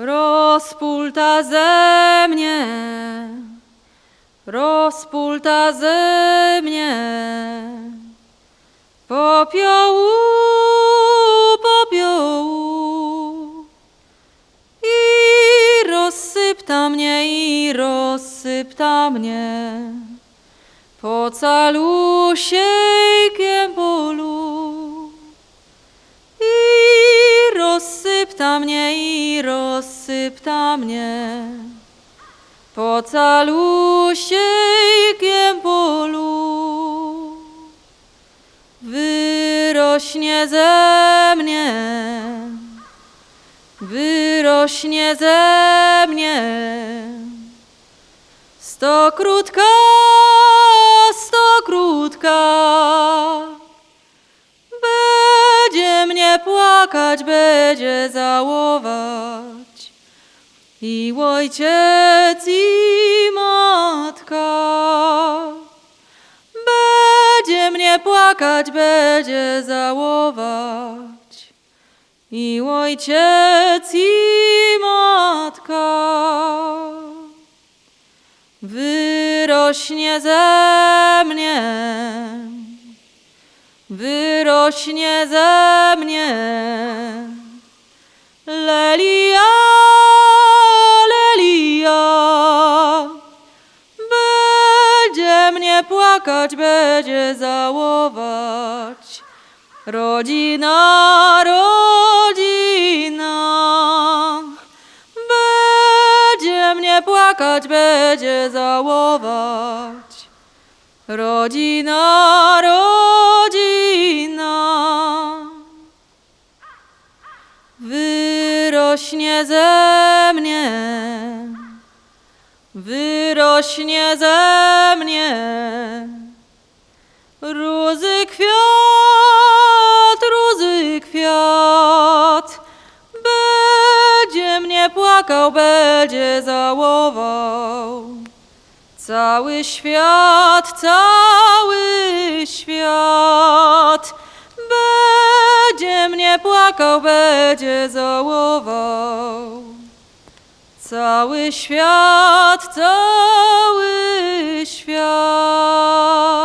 Rozpulta ze mnie, rozpulta ze mnie, popiołu, popiołu. I rozsypta mnie, i rozsypta mnie, po calusieńkiem polu. I rozsypta mnie, rozsypta mnie, po calusieńkiem polu. Wyrośnie ze mnie, wyrośnie ze mnie sto krótka, sto krótka. Będzie mnie płakać, będzie załować i ojciec i matka. Będzie mnie płakać, będzie załować i ojciec i matka. Wyrośnie ze mnie, wyrośnie ze mnie. Płakać, będzie załować. Rodzina, rodzina, będzie mnie płakać, będzie załować. Rodzina, rodzina, wyrośnie ze mnie, wyrośnie ze mnie. Rózy kwiat, rózy kwiat, będzie mnie płakał, będzie załował. Cały świat, cały świat, będzie mnie płakał, będzie załował. Cały świat, cały świat.